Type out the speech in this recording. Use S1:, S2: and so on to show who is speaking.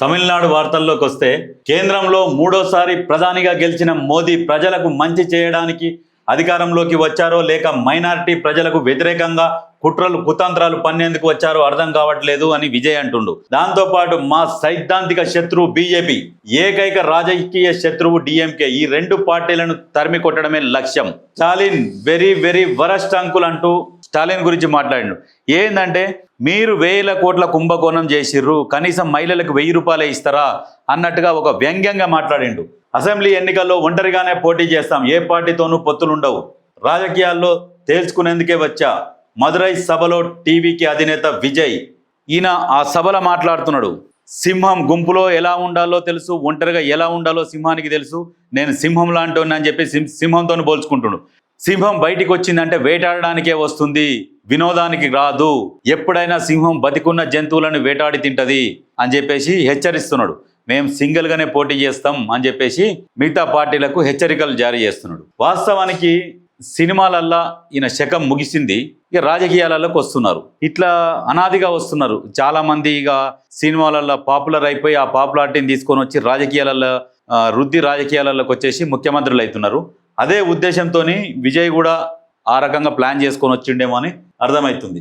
S1: తమిళనాడు వార్తల్లోకి వస్తే కేంద్రంలో మూడోసారి ప్రధానిగా గెలిచిన మోదీ ప్రజలకు మంచి చేయడానికి అధికారంలోకి వచ్చారో లేక మైనారిటీ ప్రజలకు వ్యతిరేకంగా కుట్రలు కుతంత్రాలు పన్నేందుకు వచ్చారో అర్థం కావట్లేదు అని విజయ్ అంటుండు. దాంతో పాటు మా సైద్ధాంతిక శత్రువు బీజేపీ ఏకైక రాజకీయ శత్రువు డిఎంకే. ఈ రెండు పార్టీలను తరిమి కొట్టడమే లక్ష్యం. Stalin very very worst uncle అంటూ స్టాలిన్ గురించి మాట్లాడిండు. ఏంటంటే మీరు వేల కోట్ల కుంభకోణం చేసిర్రు కనీసం మహిళలకు వెయ్యి రూపాయలే ఇస్తారా అన్నట్టుగా ఒక వ్యంగ్యంగా మాట్లాడిండు. అసెంబ్లీ ఎన్నికల్లో ఒంటరిగానే పోటీ చేస్తాం ఏ పార్టీతోనూ పొత్తులుండవు. రాజకీయాల్లో తేల్చుకునేందుకే వచ్చా. మదురై సభలో టీవీకి అధినేత విజయ్. ఈయన ఆ సభలో మాట్లాడుతున్నాడు. సింహం గుంపులో ఎలా ఉండాలో తెలుసు ఒంటరిగా ఎలా ఉండాలో సింహానికి తెలుసు. నేను సింహం లాంటి అని చెప్పి సింహంతో పోల్చుకుంటున్నాడు. సింహం బయటికి వచ్చిందంటే వేటాడడానికే వస్తుంది. వినోదానికి రాదు. ఎప్పుడైనా సింహం బతికున్న జంతువులను వేటాడి తింటది అని చెప్పేసి హెచ్చరిస్తున్నాడు. మేము సింగిల్గానే పోటీ చేస్తాం అని చెప్పేసి మిగతా పార్టీలకు హెచ్చరికలు జారీ చేస్తున్నాడు. వాస్తవానికి సినిమాలల్లా ఈయన శకం ముగిసింది. ఇక రాజకీయాలలోకి వస్తున్నారు. ఇట్లా అనాదిగా వస్తున్నారు. చాలా మంది ఇక సినిమాలల్లో పాపులర్ అయిపోయి ఆ పాపులారిటీని తీసుకొని వచ్చి రాజకీయాలలో వృద్ధి రాజకీయాలలోకి వచ్చేసి ముఖ్యమంత్రులు అవుతున్నారు. అదే ఉద్దేశంతో విజయ్ కూడా ఆ రకంగా ప్లాన్ చేసుకొని వచ్చిండేమో అని అర్థమవుతుంది.